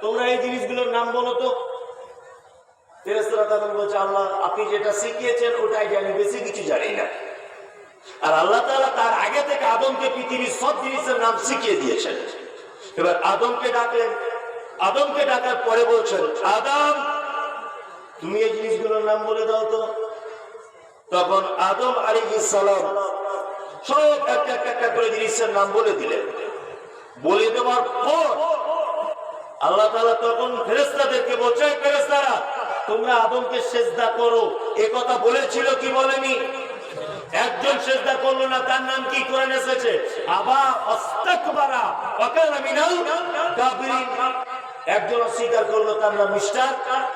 তোমরা এই জিনিসগুলোর নাম বলো তো। ফেরেস্তারা বলছে, আল্লাহ, আপনি যেটা শিখিয়েছেন, ওটাই জানি বেশি কিছু জানি না। আর আল্লাহ তার আগে থেকে আদমকে পৃথিবীর সব জিনিসের নাম শিখিয়ে দিয়েছেন। এবার আদমকে ডাকলেন। আদমকে ডাকার পরে বলছেন, আদম, তুমি এই জিনিসগুলোর নাম বলে দাও তো। তখন আদম আলী সালাম সব একটা একটা করে জিনিসের নাম বলে দিলেন। বলে দেওয়ার পর আল্লাহ তাআলা তখন ফেরেস্তাদেরকে বলছে "এই ফেরেশতারা তোমরা আদমকে সেজদা করো। এ কথা বলেছিল কি বলেনি? একজন সেজদা করল না তার নাম কি? কোরআন এসেছে আবা অস্তাকবারা ওয়াকানা মিনাল কাফিরিন। একজন অস্বীকার করল তার নাম মিস্টার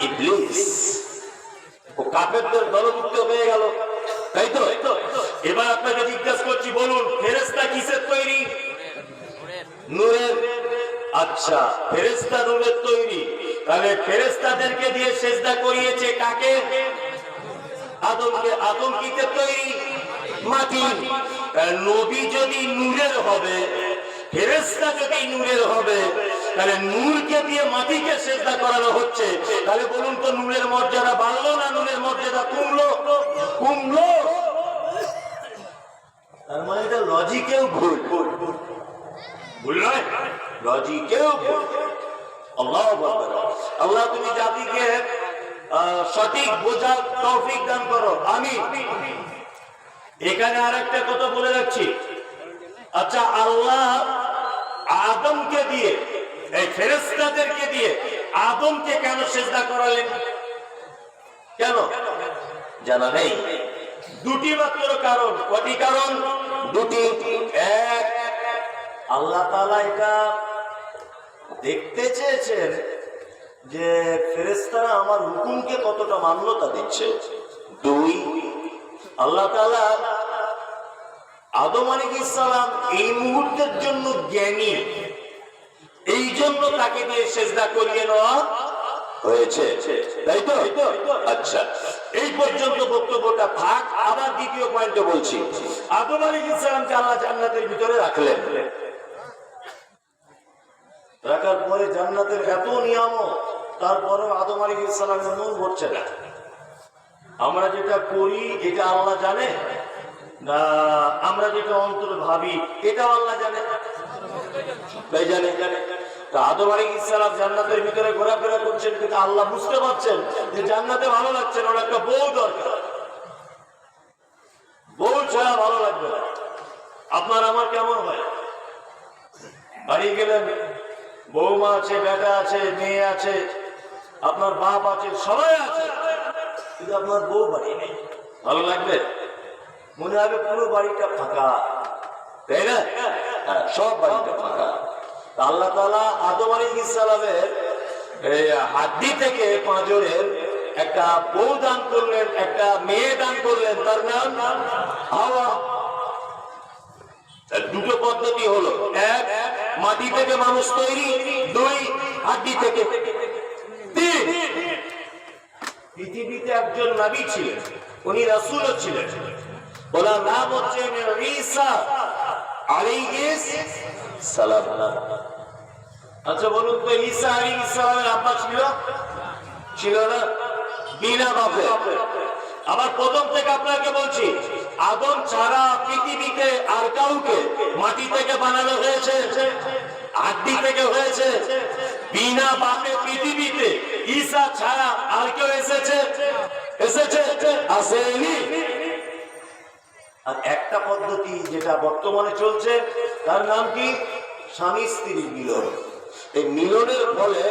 ইবলিস। ও কাফেরদের দলভুক্ত হয়ে গেল। তাই তো? এবার আপনাকে জিজ্ঞাসা করছি বলুন ফেরেশতা কিসের তৈরি? নূরের। আচ্ছা ফেরেশতা নূরের তৈরি। তাহলে ফেরেশতাদেরকে দিয়ে সেজদা করিয়েছে কাকে? আদমকে। আদম কিসের তৈরি? মাটি। নবী যদি নূরের হবে, ফেরেশতা যদি নূরের হবে, তাহলে নূরকে দিয়ে মাটিকে সেজদা করানো হচ্ছে। তাহলে বলুন তো নূরের মর্যাদা বাড়লো না নূরের মর্যাদা কমলো? কমলো। তার মানে এটা লজিকেও ভুল ভুল। ভুল নয়? লজিকেও ভুল আল্লাহ আল্লাহ তুমি জাতিকে সঠিক বোঝার তৌফিক দান করো। আমি এখানে আরেকটা কথা বলে রাখছি আচ্ছা আল্লাহ আদমকে দিয়ে, এই ফেরেস্তাদেরকে দিয়ে আদমকে কেন সেজদা করালেন? কেন? জানা নেই। দুটি মাত্র কারণ। কটি কারণ? দুটি। এক, আল্লাহ তাআলা এটা দেখতে চেয়েছেন যে ফেরেস্তারা আমার হুকুমকে কতটা মান্যতা দিচ্ছে। দুই, আল্লাহ আদম আলাইহিস সালাম এই মুহূর্তের জন্য জ্ঞানী। এই জন্য তাকে দিয়ে সেজদা করিয়ে নেওয়া হয়েছে। তাই তো? আচ্ছা এই পর্যন্ত বক্তব্যটা থাক, আবার দ্বিতীয় পয়েন্টে বলছি। আদম আলাইহিস সালামকে আল্লাহ জান্নাতের ভিতরে রাখলেন। রাখার পরে জান্নাতের এত নিয়ামত তারপরে আদম আলাইহিস সালামের মন ভরছে না। আমরা যেটা করি, এটা আল্লাহ জানে। না, আমরা যেটা অন্তরে ভাবি এটা আল্লাহ জানে। তাই জানে। তা আদম আলাইহিস সালাম জান্নাতের ভিতরে ঘোরাফেরা করছেন, কিন্তু আল্লাহ বুঝতে পারছেন যে জান্নাতে ভালো লাগছে না একটা বউ দরকার। বউ ছাড়া ভালো লাগবে আপনার, আমার কেমন হয়? বাড়ি গেলেন বৌমা আছে বেটা আছে মেয়ে আছে আপনার বাপ আছে সবাই আছে। কিন্তু আপনার বউ বাড়ি নেই। ভালো লাগবে? মনে হবে পুরো বাড়িটা ফাঁকা। তাই না? হ্যাঁ, সব বাড়িটা ফাঁকা। আল্লাহ তালা আদম আলী ইসালামের হাড্ডি থেকে পাঁজরের একটা বউ দান করলেন একটা মেয়ে দান করলেন। তার নাম হাওয়া। দুটো পদ্ধতি হলো। এক মাটি থেকে মানুষ তৈরি, দুই হাড্ডি থেকে। পৃথিবীতে একজন নবী ছিলেন, উনি রাসূলও ছিলেন। ওনার নাম হচ্ছে আচ্ছা বলুন তো, ঈসা আলাইহিস সালামের আব্বা ছিল? ছিল না? বিনা বাপে। আবার প্রথম থেকে আপনাকে বলছি আদম ছাড়া পৃথিবীতে আর কাউকে মাটি থেকে বানানো হয়েছে, হাড্ডি থেকে হয়েছে, বিনা বাপে পৃথিবীতে ঈসা ছাড়া আর কেউ এসেছে এসেছে, আসেনি। আর একটা পদ্ধতি যেটা বর্তমানে চলছে, তার নাম কি? স্বামী স্ত্রীর মিলন। এই মিলনের ফলে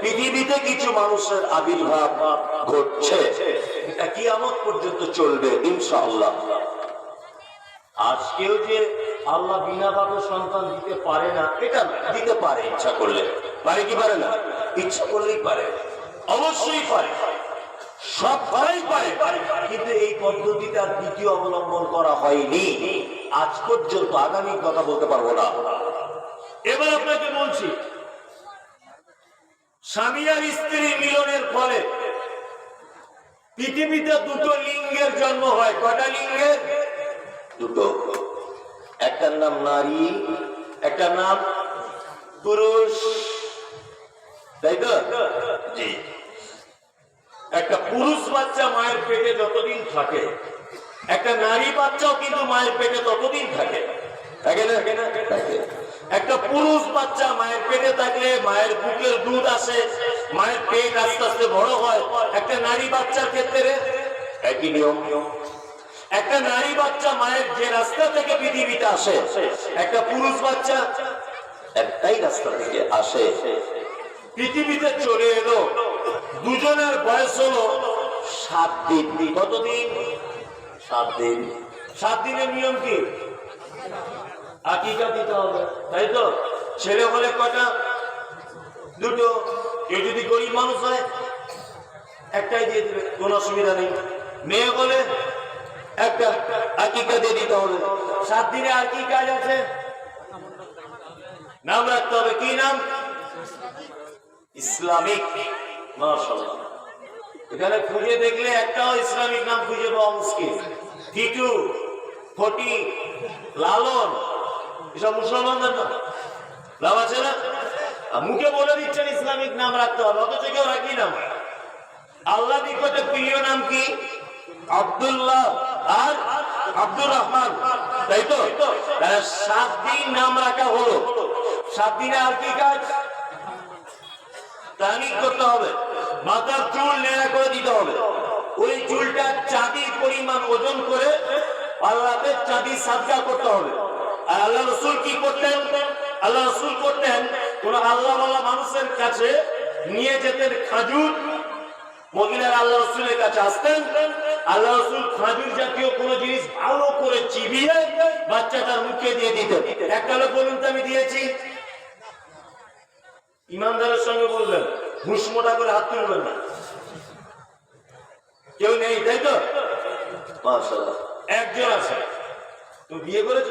পৃথিবীতে কিছু মানুষের আবির্ভাব ঘটছে। কি আমত পর্যন্ত চলবে, ইনশাআল্লাহ। আজকেও যে আল্লাহ বিনা বাপের সন্তান দিতে পারে না, এটা দিতে পারে, ইচ্ছা করলে। পারে কি পারে না? ইচ্ছা করলেই পারে। অবশ্যই পারে। সব পারেই পারে। কিন্তু এই পদ্ধতিটা দ্বিতীয় অবলম্বন করা হয়নি। আজ পর্যন্ত আগামী কথা বলতে পারব না। এবার আপনাকে বলছি স্বামী আর স্ত্রী মিলনের ফলে পৃথিবীতে দুটো লিঙ্গের জন্ম হয়। কটা লিঙ্গের? দুটো। একটার নাম নারী একটা নাম পুরুষ। তাই তো? একটা পুরুষ বাচ্চা মায়ের পেটে যতদিন থাকে, একটা নারী বাচ্চাও কিন্তু মায়ের পেটে ততদিন থাকে। থাকে না? থাকে না থাকে একটা পুরুষ বাচ্চা মায়ের পেটে থাকলে মায়ের বুকের দুধ আসে, মায়ের পেট আস্তে আস্তে বড় হয়। একটা নারী বাচ্চার ক্ষেত্রে একই নিয়ম। একটা নারী বাচ্চা মায়ের যে রাস্তা থেকে পৃথিবীতে আসে, একটা পুরুষ বাচ্চা একটাই রাস্তা থেকে আসে। পৃথিবীতে চলে এলো, দুজনের বয়স হলো সাত দিন। কতদিন? সাত দিন। সাত দিনের নিয়ম কি? আকিকা দিতে হবে, তাই তো? ছেলে হলে কটা? দুটো। কেউ যদি গরিব মানুষ হয়, একটাই দিয়ে দিবে অসুবিধা নেই। মেয়ে হলে একটা আকিকা দিয়ে দিতে হবে। সাত দিনে আর কি কাজ আছে। নাম রাখতে হবে, কি নাম? ইসলামিক। এখানে খুঁজে দেখলে একটাও ইসলামিক নাম খুঁজে পাওয়া মুশকিল। টিটু, ফটি, লালন। এসব মুসলমানদের নাম নাম আছে না? মুখে বলে দিচ্ছেন ইসলামিক নাম রাখতে হবে, অথচ কেউ রাখি নাম আল্লাহ নিকটে প্রিয় নাম কি? আব্দুল্লাহ আর আব্দুর রহমান। তাই তো? সাত দিন নাম রাখা হলো। সাত দিনে আর কি কাজ? করতে হবে। মাথার চুল নেড়া করে দিতে হবে। ওই চুলটা চাঁদির পরিমাণ ওজন করে আল্লাহকে চাঁদি সাদকা করতে হবে। আর আল্লাহ রসুল কি করতেন? আল্লাহ রসুল করতেন, কোন আল্লাহ মানুষের কাছে নিয়ে যেতেন খাজুর। আল্লাহ রসুলের কাছে আসতেন। আল্লাহ রসুল খাজুর জাতীয় কোন জিনিস ভালো করে চিবিয়ে বাচ্চাটার মুখে দিয়ে দিতেন। একটা লোক বলুন আমি দিয়েছি। ইমানদারের সঙ্গে বললেন হুস মোটা করে হাত তুলবেন না। কেউ নেই, তাই তো? একজন আছে। তুমি বিয়ে করেছ?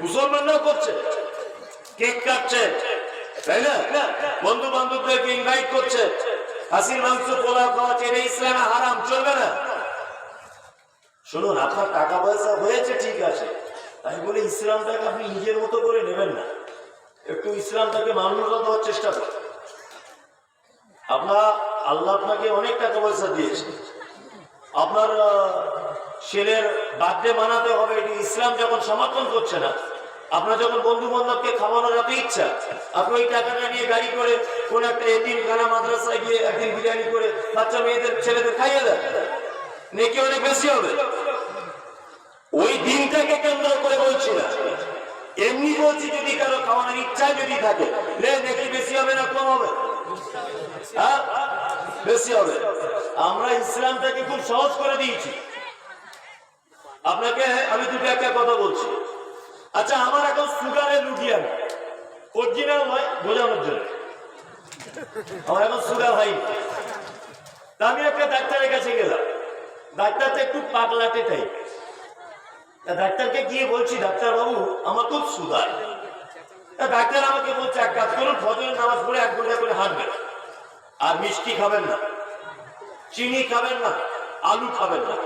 মুসলমানরাও করছে। কেক কাটছে। তাই না? বন্ধু বান্ধবদেরকে ইনভাইট করছে। হাসির মাংস, পোলাও খাওয়াচ্ছে এটা ইসলামে, হারাম, চলবে না। শুনুন, আপনার টাকা পয়সা হয়েছে, ঠিক আছে। তাই বলে, ইসলামটাকে আপনি নিজের মতো করে নেবেন না। একটু ইসলামটাকে মান্যতা দেওয়ার চেষ্টা করুন। আপনার, আল্লাহ আপনাকে অনেক টাকা পয়সা দিয়েছে। আপনার ছেলের বার্থডে মানাতে হবে, এটি ইসলাম যখন সমর্থন করছে না, আপনার যখন বন্ধু বান্ধবকে খাওয়ানোর এত ইচ্ছা, আপনি ওই টাকাটা নিয়ে গাড়ি করে কোন একটা এতিম খানা মাদ্রাসায় গিয়ে একদিন বিরিয়ানি করে বাচ্চা মেয়েদের, ছেলেদের খাইয়ে দেন। নেকি অনেক বেশি হবে। ওই দিনটাকে কেন্দ্র করে বলছি না। এমনি বলছি যদি কারও খাওয়ানোর ইচ্ছা যদি থাকে নেকি বেশি হবে না কম হবে? হ্যাঁ? বেশি হবে। আমরা ইসলামটাকে খুব সহজ করে দিয়েছি। আপনাকে আমি দুটো একটা কথা বলছি। আচ্ছা আমার এখন সুগারের রুগী আমি। অরিজিনাল নয় বোঝানোর জন্য। আমার এখন সুগার হয়নি। তা আমি একটা ডাক্তারের কাছে গেলাম। ডাক্তারটা একটু পাগলাটে টাইপ তা ডাক্তারকে গিয়ে বলছি ডাক্তার বাবু আমার খুব সুগার। তা ডাক্তার আমাকে বলছে, এক কাজ করুন, ফজরের নামাজ পড়ে এক ঘণ্টা করে হাঁটবেন। আর মিষ্টি খাবেন না। চিনি খাবেন না। আলু খাবেন না।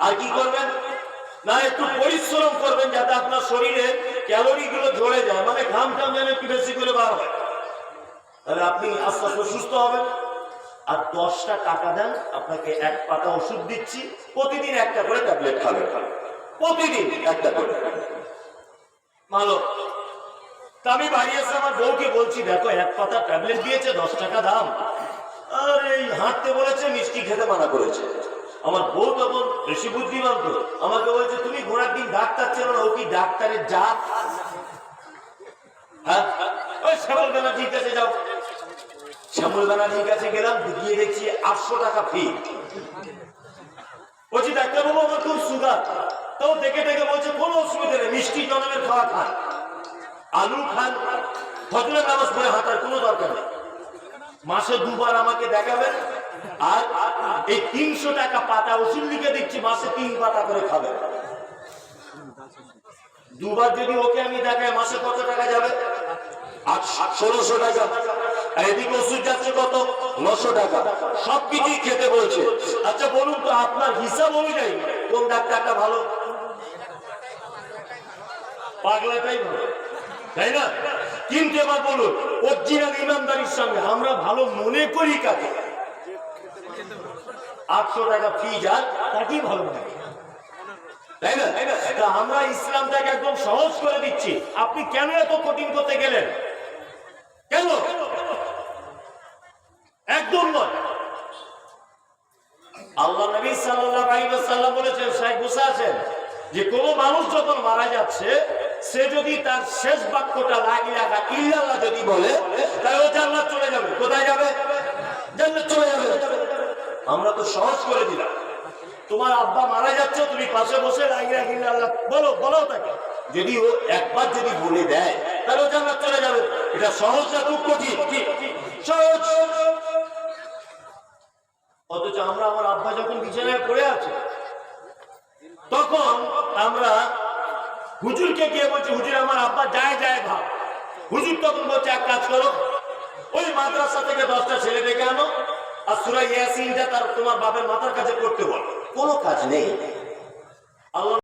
আর কি করবেন? না, একটু পরিশ্রম করবেন যাতে আপনার শরীরে ক্যালোরি গুলো ঝরে যায় মানে ঘাম টাম যেন একটু বেশি করে বার হয়। তাহলে আপনি আস্তে আস্তে সুস্থ হবেন। আর দশটা টাকা দেন, আপনাকে এক পাতা ওষুধ দিচ্ছি, প্রতিদিন একটা করে ট্যাবলেট খাবেন। প্রতিদিন একটা করে। ভালো তা আমি বাড়ি এসে আমার বউকে বলছি, দেখো, এক পাতা ট্যাবলেট দিয়েছে, দশ টাকা দাম। আর, এই হাঁটতে বলেছে, মিষ্টি খেতে মানা করেছে। আমার বউ তখন বেশি বুদ্ধিমান তো। আমাকে বলছে, তুমি ঘোড়ার দিন ডাক্তার চেনো না, ও কি ডাক্তারের জাত? হ্যাঁ? ওই শ্যামল ব্যানার্জির কাছে যাও। শ্যামল ব্যানার্জির কাছে গেলাম, গিয়ে দেখছি আটশো টাকা ফি বলছি, ডাক্তারবাবু, আমার খুব সুগার। তাও দেখে দেখে বলছে, কোনো অসুবিধা নেই, মিষ্টি জনমের খাওয়া খান। আলু খান ফজরের নামাজ পড়ে হাঁটার কোনো দরকার নেই। মাসে দুবার আমাকে দেখাবেন আর এই তিনশো টাকা পাতা ওষুধ লিখে দিচ্ছি, মাসে তিন পাতা করে খাবেন দুবার যদি ওকে আমি দেখাই, মাসে কত টাকা যাবে? আট ষোলোশো টাকা। এদিকে ওষুধ যাচ্ছে কত? নশো টাকা। সবকিছুই খেতে বলছে। আচ্ছা বলুন তো, আপনার হিসাব অনুযায়ী কোন ডাক্তারটা ভালো? পাগলাটাই ভালো। তাই না? কিন্তু এবার বলুন, অরিজিনাল ইমানদারির সঙ্গে আমরা ভালো মনে করি কাকে? আটশো টাকা ফি যান তাকেই ভালো মনে আমরা ইসলামটাকে একদম সহজ করে দিচ্ছি। আপনি কেন এত কঠিন করতে গেলেন? কেন? একদম আল্লাহ নবী আলাইহি বলেছেন সাহেব বসে আছেন, যে কোন মানুষ যখন মারা যাচ্ছে, সে যদি তার শেষ বাক্যটা লা ইলাহা ইল্লাল্লাহ যদি বলে, তাহলে জান্নাত চলে যাবে। কোথায় যাবে? জান্নাত চলে যাবে। আমরা তো সহজ করে দিলাম। তোমার আব্বা মারা যাচ্ছে, তুমি পাশে বসে লা ইলাহা ইল্লাল্লাহ বলো বলো তাকে। যদি ও একবার যদি বলে দেয়, তাহলে জান্নাত চলে যাবে। এটা সহজ না খুব কঠিন? সহজ। অথচ আমরা আমার আব্বা যখন বিছানায় পড়ে আছে, তখন আমরা হুজুরকে গিয়ে বলছি, হুজুর, আমার আব্বা যায় যায়, ভাব। হুজুর তখন বলছে, এক কাজ করো, ওই মাদ্রাসা থেকে দশটা ছেলে ডেকে আনো আর সুরাই ইয়াসিনটা তার তোমার বাপের মাথার কাছে করতে বল। কোনো কাজ নেই। আল্লাহ